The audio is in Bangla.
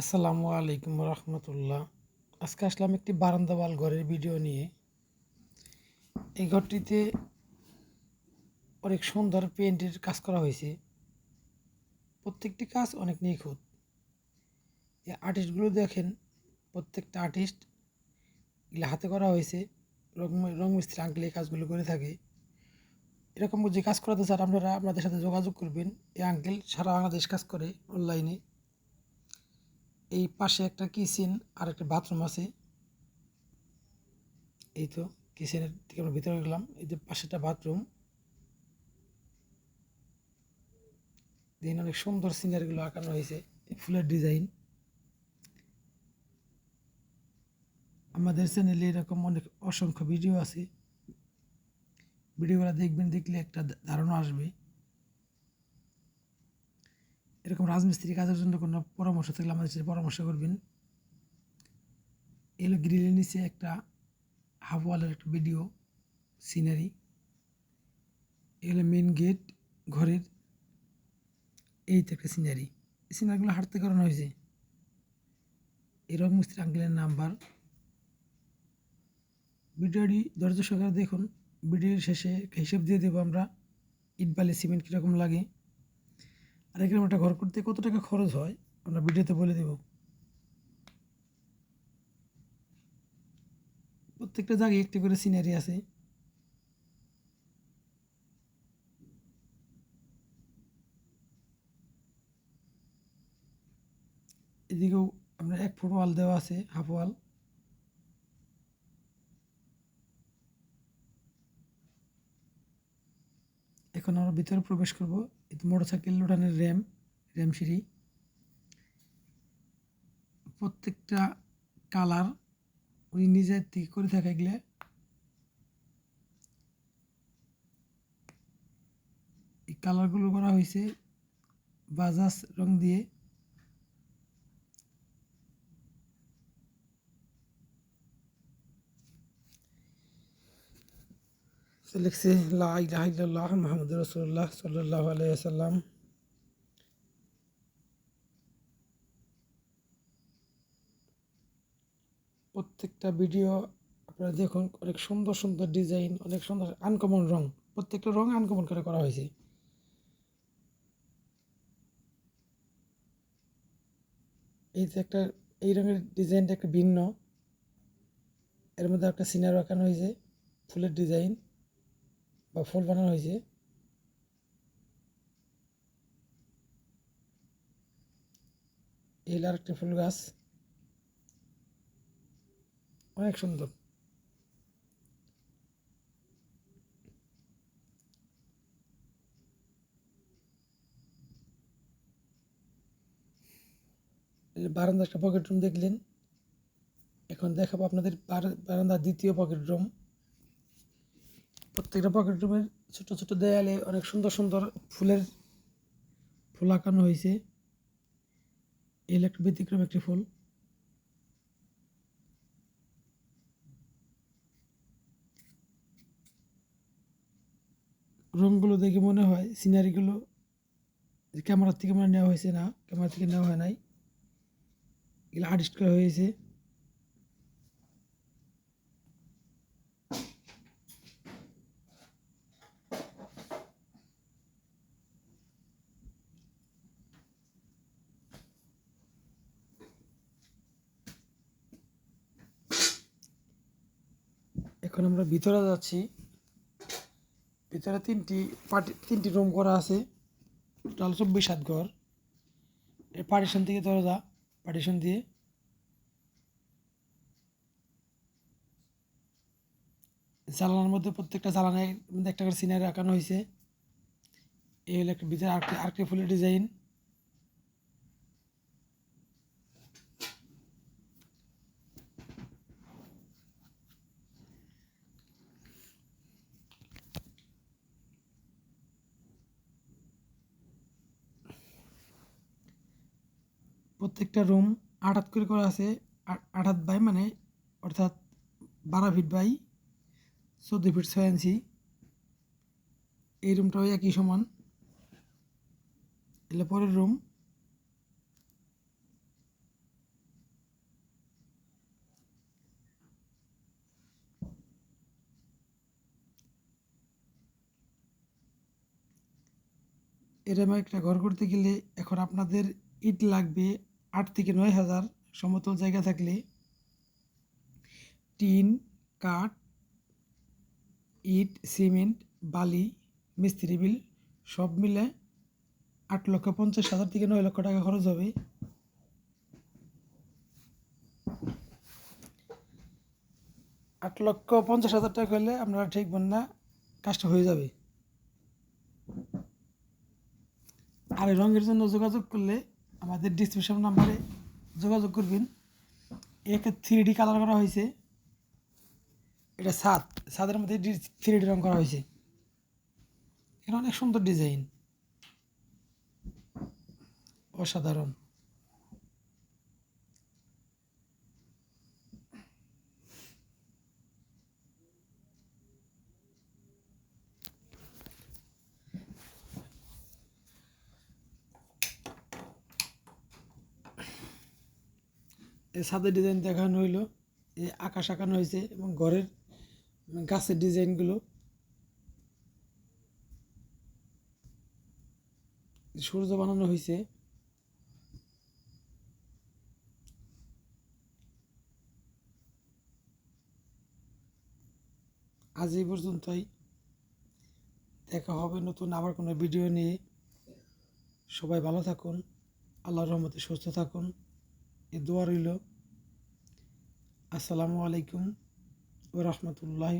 আসসালামু আলাইকুম রহমতুল্লাহ। আজকে আসলাম একটি বারান্দাওয়াল ঘরের ভিডিও নিয়ে। এই ঘরটিতে অনেক সুন্দর পেন্টের কাজ করা হয়েছে। প্রত্যেকটি কাজ অনেক নিখুঁত। এই আর্টিস্টগুলো দেখেন, প্রত্যেকটা আর্টিস্ট এগুলো হাতে করা হয়েছে রং মিস্ত্রি আঙ্কেল এই কাজগুলো করে থাকে। এরকম যে কাজ করাতে চান আপনারা, আপনাদের সাথে যোগাযোগ করবেন। এই আঙ্কেল সারা বাংলাদেশ কাজ করে অনলাইনে। এই পাশে একটা কিচেন আর একটা বাথরুম আছে। এই তো কিচেনের দিকে আমরা ভিতরে গেলাম। এই যে একটা বাথরুম। দিন অনেক সুন্দর সিনারিগুলো আঁকানো হয়েছে ফুলের ডিজাইন আমাদের চ্যানেলে এরকম অনেক অসংখ্য ভিডিও আছে। ভিডিওগুলো দেখবেন, দেখলে একটা ধারণা আসবে। এরকম রাজমিস্ত্রি কাজের জন্য কোনো পরামর্শ থাকলে আমাদের সাথে পরামর্শ করবেন। এলো গ্রিলের নিচে একটা হাফ ওয়ালের একটা ভিডিও সিনারি। এগুলো মেন গেট ঘরের এই তো একটা সিনারি। এই সিনারিগুলো হাঁটতে করানো হয়েছে। এই রং মিস্ত্রি আঙ্কেলের নাম্বার। ভিডিওটি ধৈর্য সহকারে দেখুন। ভিডিওর শেষে একটা হিসেব দিয়ে দেবো আমরা। ইট বালি সিমেন্ট কীরকম লাগে। আর এখানে একটা ঘর করতে কত টাকা খরচ হয়? আমরা ভিডিওতে বলে দেব। প্রত্যেকটা জায়গায় একটি করে সিনারি আছে। এদিকেও আপনার এক ফুট ওয়াল দেওয়া আছে হাফ ওয়াল এখন আমরা ভিতরে প্রবেশ করব। এতে মোটরসাইকেল লোডানের র্যাম র্যাম সিঁড়ি। প্রত্যেকটা কালার উনি নিজের থেকে করে থাকে এগুলো এই কালারগুলো করা হয়েছে বাজাজ রং দিয়ে। লিখছে, লা ইলাহা ইল্লাল্লাহ মুহাম্মদ রাসূলুল্লাহ সাল্লাল্লাহু প্রত্যেকটা ভিডিও আপনারা দেখুন, অনেক সুন্দর সুন্দর ডিজাইন, অনেক সুন্দর আনকমন রং, প্রত্যেকটা রং আনকমন করে করা হয়েছে। এই যে একটা, এই রঙের ডিজাইনটা একটা ভিন্ন। এর মধ্যে একটা সিনার রাখানো হয়েছে, ফুলের ডিজাইন। বা ফুল বানানো হয়েছে। এই আর একটা ফুল গাছ। অনেক সুন্দর। বারান্দা একটা পকেট রুম দেখলেন। এখন দেখাবো আপনাদের বারান্দার দ্বিতীয় পকেট রুম প্রত্যেকটা পকেট রুমের ছোটো ছোটো দেয়ালে অনেক সুন্দর সুন্দর ফুলের ফুল আঁকানো হয়েছে। একটা ব্যতিক্রম একটি ফুল। রঙগুলো দেখে মনে হয় সিনারিগুলো ক্যামেরার থেকে মনে নেওয়া হয়েছে না ক্যামেরা থেকে নেওয়া হয় নাই। এগুলো আর্টিস্ট করা হয়েছে। এখন আমরা ভিতরে যাচ্ছি। ভিতরে তিনটি পার্টি, তিনটি রুম করা আছে। টোটাল চব্বিশ সাত ঘর। পার্টিশন থেকে দরজা পার্টিশন দিয়ে। জ্বালানোর মধ্যে প্রত্যেকটা জ্বালানের মধ্যে একটা করে সিনারি আঁকানো হয়েছে এই হলো একটা ভিতরে আরেকটি আরেকটি ফুলের ডিজাইন প্রত্যেকটা রুম আঠাত করে করা আছে। আঠাত বাই মানে অর্থাৎ বারো ফিট বাই চোদ্দ ফিট ছয় ইঞ্চি এই রুমটাও একই সমান। এলে পরের রুম এরম একটা ঘর করতে গেলে এখন আপনাদের ইট লাগবে আট থেকে নয় হাজার সমতল জায়গা থাকলে টিন, কাঠ, ইট, সিমেন্ট, বালি, মিস্ত্রি বিল সব মিলে আট লক্ষ পঞ্চাশ হাজার থেকে নয় লক্ষ টাকা খরচ হবে। আট লক্ষ পঞ্চাশ হাজার টাকা হলে আপনারা ঠিক না কাজটা হয়ে যাবে। আর রঙের জন্য যোগাযোগ করলে আমাদের ডিসক্রিপশন নাম্বারে যোগাযোগ করবেন। একে থ্রি ডি কালার করা হয়েছে। এটা সাত। সাদের মধ্যে থ্রি ডি রং করা হয়েছে। এটা অনেক সুন্দর ডিজাইন অসাধারণ। এই ছাদের ডিজাইন দেখানো হইল এই আকাশ আঁকানো হয়েছে এবং ঘরের গাছের ডিজাইনগুলো সূর্য বানানো হয়েছে আজ এই পর্যন্তই। দেখা হবে নতুন আবার কোনো ভিডিও নিয়ে। সবাই ভালো থাকুন, আল্লাহর রহমতে সুস্থ থাকুন। এ দোয়া রইল। আসসালামু আলাইকুম ও রহমতুল্লাহ